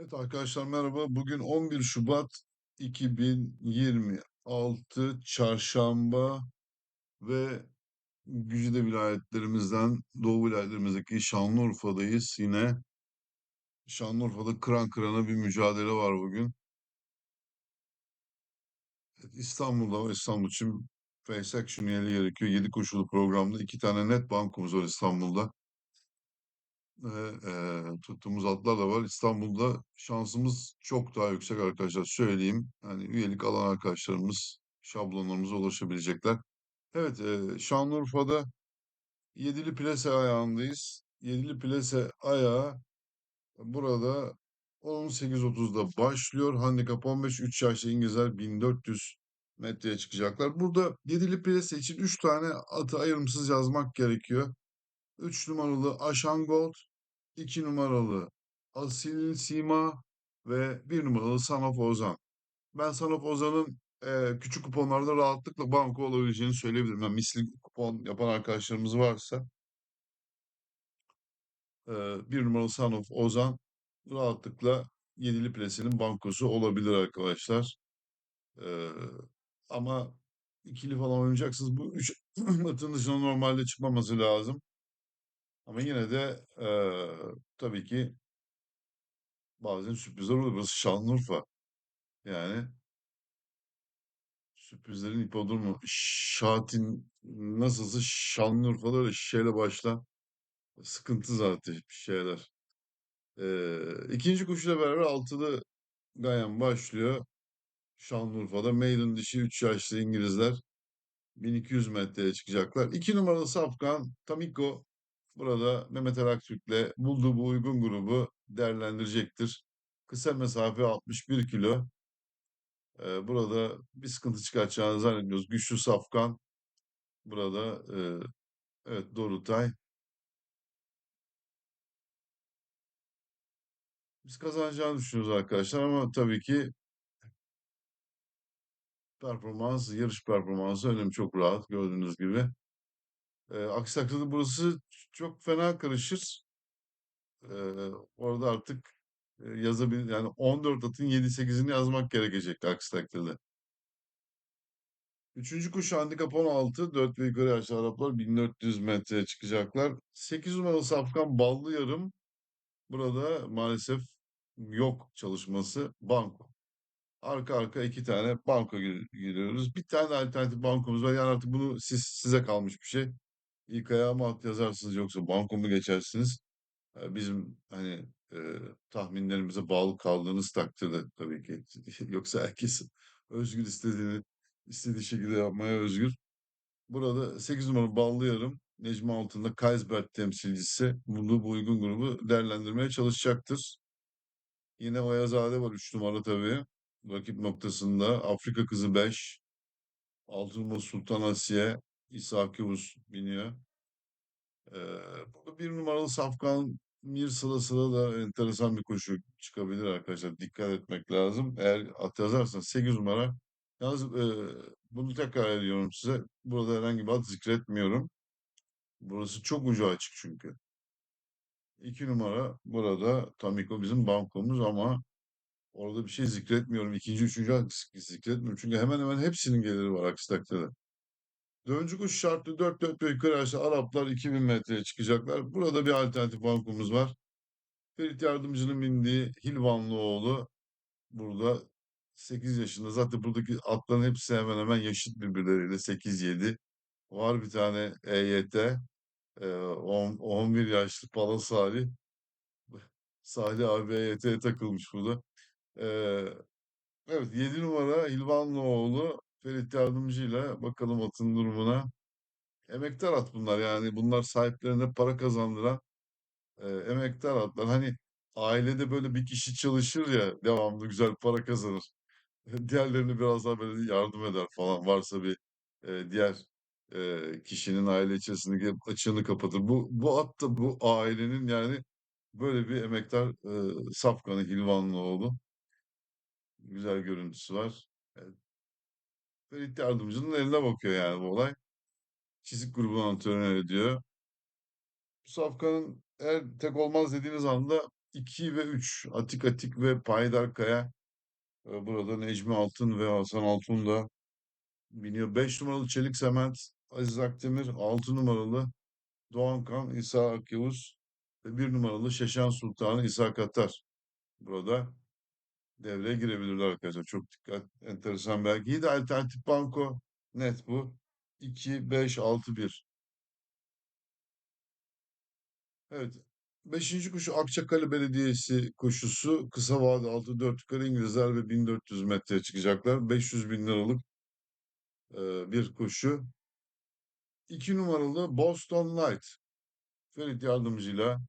Evet arkadaşlar merhaba. Bugün 11 Şubat 2026 Çarşamba ve Gücüde vilayetlerimizden Doğu vilayetlerimizdeki Şanlıurfa'dayız. Yine Şanlıurfa'da kıran kırana bir mücadele var bugün. Evet, İstanbul'da var. İstanbul için face action üyeliği gerekiyor. 7 koşulu programda iki tane net bankumuz var İstanbul'da. Eee, tuttuğumuz atlar da var. İstanbul'da şansımız çok daha yüksek arkadaşlar. Söyleyeyim. Yani üyelik alan arkadaşlarımız şablonlarımıza ulaşabilecekler. Evet, eee, Şanlıurfa'da Yedili Plase ayağındayız. Yedili Plase ayağı burada 18.30'da başlıyor. Handikap 15. 3 yaşlı İngilizler 1400 metreye çıkacaklar. Burada Yedili Plase için 3 tane atı ayrımsız yazmak gerekiyor. 3 numaralı Aşan Gold, 2 numaralı Asil Sima ve bir numaralı Sanaf Ozan. Ben Sanaf Ozan'ın eee, küçük kuponlarda rahatlıkla banko olabileceğini söyleyebilirim. Yani misli kupon yapan arkadaşlarımız varsa eee, bir numaralı Sanaf Ozan rahatlıkla yedili plesinin bankosu olabilir arkadaşlar. Eee, ama ikili falan oynayacaksınız. Bu üç atın dışına normalde çıkmaması lazım. Ama yine de eee, tabii ki bazen sürprizler olur. Burası Şanlıurfa. Yani Sürprizlerin hipodromu. Şatin nasılsa Şanlıurfa'da öyle şişeyle başla. Sıkıntı zaten bir şeyler. Ee, ikinci koşuyla beraber altılı Gayan başlıyor. Şanlıurfa'da maiden dişi 3 yaşlı İngilizler 1200 metreye çıkacaklar. 2 numaralı Safkan Tamiko burada Mehmet Ali Aktürk'le bulduğu bu uygun grubu değerlendirecektir. Kısa mesafe 61 kilo. Ee, burada bir sıkıntı çıkartacağını zannetmiyoruz. Güçlü Safkan burada e, evet Dorutay. Biz kazanacağını düşünüyoruz arkadaşlar ama tabii ki performans, yarış performansı önüm çok rahat gördüğünüz gibi. Ee, aksi burası çok fena karışır. Ee, orada artık e, yazabilir yani 14 atın 7-8'ini yazmak gerekecek aksi. Üçüncü kuş handikap 16. 4 ve yukarı yaşlı Araplar 1400 metreye çıkacaklar. 8 numaralı Safkan Ballı Yarım. Burada maalesef yok çalışması. Banko. Arka arka iki tane banko gir- giriyoruz. Bir tane alternatif bankomuz var. Yani artık bunu siz size kalmış bir şey. İlk ayağa mı at yazarsınız yoksa banko mu geçersiniz? Bizim hani e, tahminlerimize bağlı kaldığınız takdirde tabii ki. Yoksa herkes özgür istediğini istediği şekilde yapmaya özgür. Burada 8 numaralı Ballı Necmi Altın'da Kaysberg temsilcisi bunu bu uygun grubu değerlendirmeye çalışacaktır. Yine Oyazade var 3 numara tabii. Rakip noktasında Afrika Kızı 5, Altınoluk Sultan Asiye, İshak Yavuz biniyor. Ee, burada bir numaralı Safkan Mir sıra sıra da enteresan bir koşu çıkabilir arkadaşlar. Dikkat etmek lazım. Eğer at yazarsan 8 numara. Yalnız e, bunu tekrar ediyorum size. Burada herhangi bir at zikretmiyorum. Burası çok ucu açık çünkü. 2 numara burada Tamiko bizim bankomuz ama Orada bir şey zikretmiyorum. İkinci, üçüncü hangisi zikretmiyorum. Çünkü hemen hemen hepsinin geliri var aksi takdirde. Döncü kuş şartlı 4 4 ve yukarı aşağı Araplar 2000 metreye çıkacaklar. Burada bir alternatif bankumuz var. Ferit Yardımcı'nın bindiği Hilvanlıoğlu burada 8 yaşında. Zaten buradaki atların hepsi hemen hemen yaşıt birbirleriyle 8-7. Var bir tane EYT. e, 10, 11 yaşlı Pala Salih. Salih abi EYT'ye takılmış burada. Ee, Evet 7 numara İlvanlıoğlu Ferit Yardımcı'yla bakalım atın durumuna. Emektar at bunlar yani bunlar sahiplerine para kazandıran e, emektar atlar. Hani ailede böyle bir kişi çalışır ya devamlı güzel para kazanır. Diğerlerine biraz daha böyle yardım eder falan varsa bir e, diğer e, kişinin aile içerisindeki açığını kapatır. Bu, bu at da bu ailenin yani böyle bir emektar e, safkanı Hilvanlıoğlu. Güzel görüntüsü var. E, Ferit Yardımcı'nın eline bakıyor yani bu olay. Çizik grubunun antrenörü diyor. Bu safkanın eğer tek olmaz dediğiniz anda 2 ve 3 Atik Atik ve Payidar Kaya. Ee, Burada Necmi Altın ve Hasan Altun da biniyor. 5 numaralı Çelik Sement Aziz Akdemir. 6 numaralı Doğankan İsa Akyavuz ve 1 numaralı Şeşen Sultanı İsa Katar. Burada devreye girebilirler arkadaşlar. Çok dikkat. Enteresan belki. İyi de alternatif banko. Net bu. 2, 5, 6, 1. Evet. Beşinci koşu Akçakale Belediyesi koşusu. Kısa vade 6 4 yukarı İngilizler ve 1400 metreye çıkacaklar. 500 bin liralık e, bir koşu. 2 numaralı Boston Light. Ferit yardımcıyla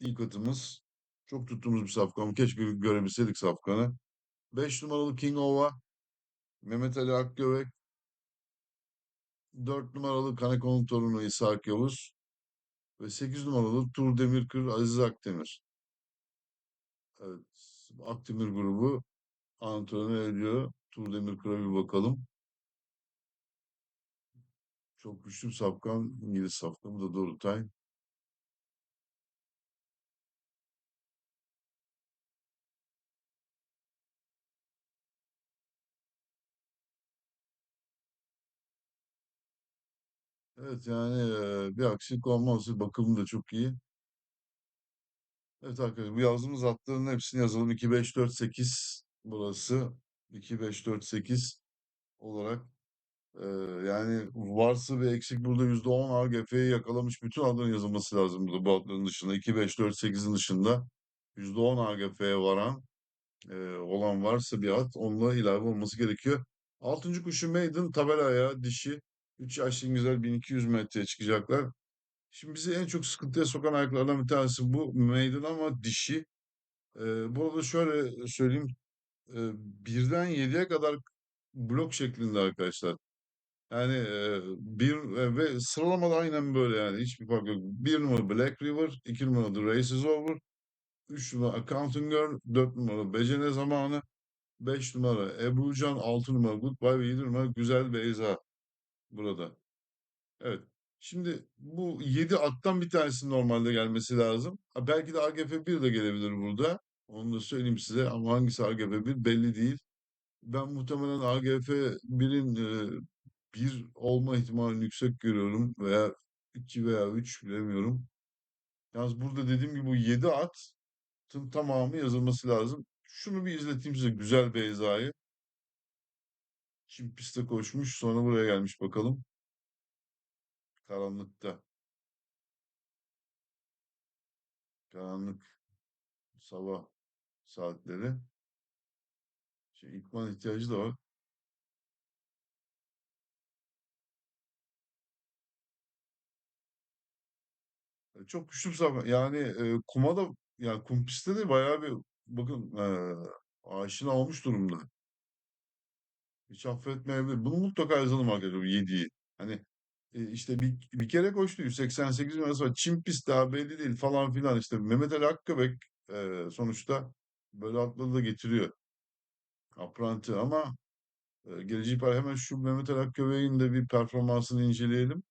ilk atımız. Çok tuttuğumuz bir safkan. Keşke görebilseydik safkanı. 5 numaralı King Ova. Mehmet Ali Akgövek. 4 numaralı Kaneko'nun torunu İshak Yavuz. Ve 8 numaralı Tur Demirkır Aziz Akdemir. Evet. Akdemir grubu antrenör ediyor. Tur Demirkır'a bir bakalım. Çok güçlü bir safkan. İngiliz safkan. Bu da Dorutay. Evet yani bir aksilik olmazsa bakımı da çok iyi. Evet arkadaşlar bu yazdığımız atların hepsini yazalım. 2, 5, 4, 8 burası. 2, 5, 4, 8 olarak e, yani varsa bir eksik burada %10 AGF'yi yakalamış bütün adların yazılması lazım burada bu adların dışında. 2, 5, 4, 8'in dışında %10 AGF'ye varan e, olan varsa bir at onunla ilave olması gerekiyor. Altıncı kuşu Maiden tabela ayağı dişi. 3 yaşlı İngilizler 1200 metreye çıkacaklar. Şimdi bizi en çok sıkıntıya sokan ayaklardan bir tanesi bu Maiden ama dişi. Ee, burada şöyle söyleyeyim. Ee, birden yediye kadar blok şeklinde arkadaşlar. Yani e, bir e, ve sıralamada aynen böyle yani hiçbir fark yok. Bir numara Black River, iki numara The Race is Over, üç numara Accounting Girl, dört numara Becene Zamanı, beş numara Ebru Can, altı numara Goodbye ve yedi numara Güzel Beyza burada. Evet. Şimdi bu 7 attan bir tanesi normalde gelmesi lazım. Ha, belki de AGF 1 de gelebilir burada. Onu da söyleyeyim size ama hangisi AGF 1 belli değil. Ben muhtemelen AGF 1'in e, 1 olma ihtimalini yüksek görüyorum veya 2 veya 3 bilemiyorum. Yalnız burada dediğim gibi bu 7 atın tamamı yazılması lazım. Şunu bir izleteyim size güzel Beyza'yı. Şimdi piste koşmuş sonra buraya gelmiş bakalım. Karanlıkta. Karanlık sabah saatleri. Şey, ikman ihtiyacı da var. E, Çok güçlü bir safkan. Yani e, kuma da yani kum pistte de bayağı bir bakın e, aşina olmuş durumda. Hiç affetmeyebilir. Bunu mutlaka yazalım arkadaşlar bu 7'yi. Hani e, işte bir, bir kere koştu 188 numarası var. Çim pist daha belli değil falan filan işte Mehmet Ali Akkabek e, sonuçta böyle atları da getiriyor. Apranti ama e, geleceği par hemen şu Mehmet Ali Akkabek'in de bir performansını inceleyelim.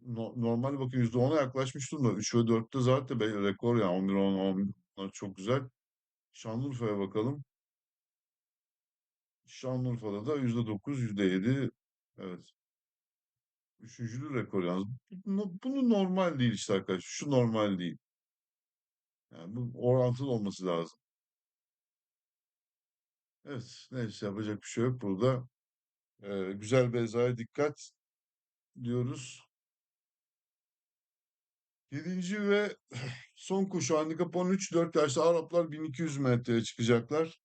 No- normal bakın %10'a yaklaşmış durumda. 3 ve 4'te zaten rekor yani 11 10 11 bunlar çok güzel. Şanlıurfa'ya bakalım. Şanlıurfa'da da %9 %7 evet. Üçüncülü rekor yalnız. Bu, bunu normal değil işte arkadaşlar. Şu normal değil. Yani bu orantılı olması lazım. Evet. Neyse yapacak bir şey yok burada. Ee, güzel Beyza'ya dikkat diyoruz. Yedinci ve son koşu handikap 13. 4 yaşlı Araplar 1200 metreye çıkacaklar.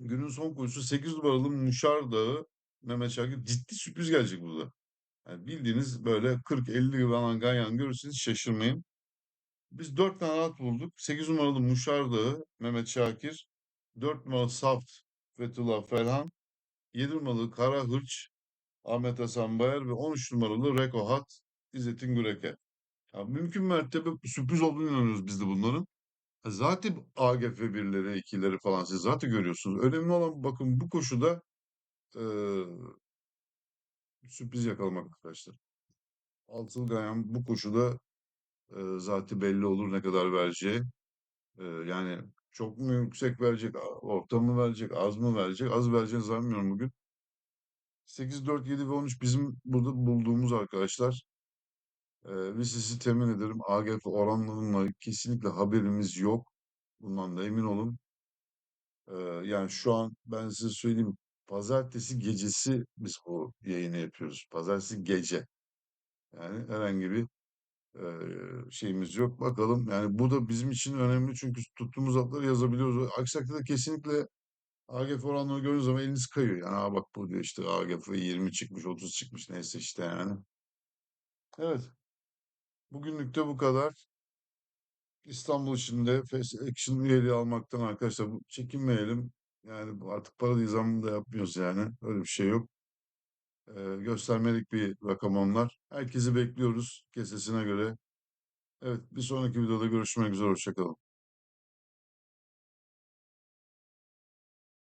Günün son koşusu 8 numaralı Muşar Dağı. Mehmet Şakir ciddi sürpriz gelecek burada. Yani bildiğiniz böyle 40-50 gibi falan ganyan görürseniz şaşırmayın. Biz 4 tane at bulduk. 8 numaralı Muşar Dağı Mehmet Şakir. 4 numaralı Saft Fethullah Ferhan. 7 numaralı Kara Hırç Ahmet Hasan Bayar ve 13 numaralı Reko Hat İzzettin Güreke. Ya mümkün mertebe sürpriz olduğunu inanıyoruz biz de bunların. Zaten AGF birleri, ikileri falan siz zaten görüyorsunuz. Önemli olan bakın bu koşuda eee, sürpriz yakalamak arkadaşlar. Altılı Ganyan bu koşuda e, zaten belli olur ne kadar vereceği. E, yani çok mu yüksek verecek, orta mı verecek, az mı verecek? Az vereceğini zannetmiyorum bugün. 8, 4, 7 ve 13 bizim burada bulduğumuz arkadaşlar. E, ve sizi temin ederim AGF oranlarına kesinlikle haberimiz yok. Bundan da emin olun. E, yani şu an ben size söyleyeyim. Pazartesi gecesi biz bu yayını yapıyoruz. Pazartesi gece. Yani herhangi bir Eee, şeyimiz yok. Bakalım yani bu da bizim için önemli çünkü tuttuğumuz atları yazabiliyoruz. Aksi takdirde kesinlikle AGF oranları gördüğünüz zaman eliniz kayıyor. Yani bak bu diyor işte AGF 20 çıkmış 30 çıkmış neyse işte yani. Evet bugünlük de bu kadar. İstanbul için de Face Action üyeliği almaktan arkadaşlar çekinmeyelim. Yani artık para değil zammını da yapmıyoruz yani. Öyle bir şey yok. Eee, göstermelik bir rakam onlar. Herkesi bekliyoruz kesesine göre. Evet bir sonraki videoda görüşmek üzere. Hoşça kalın.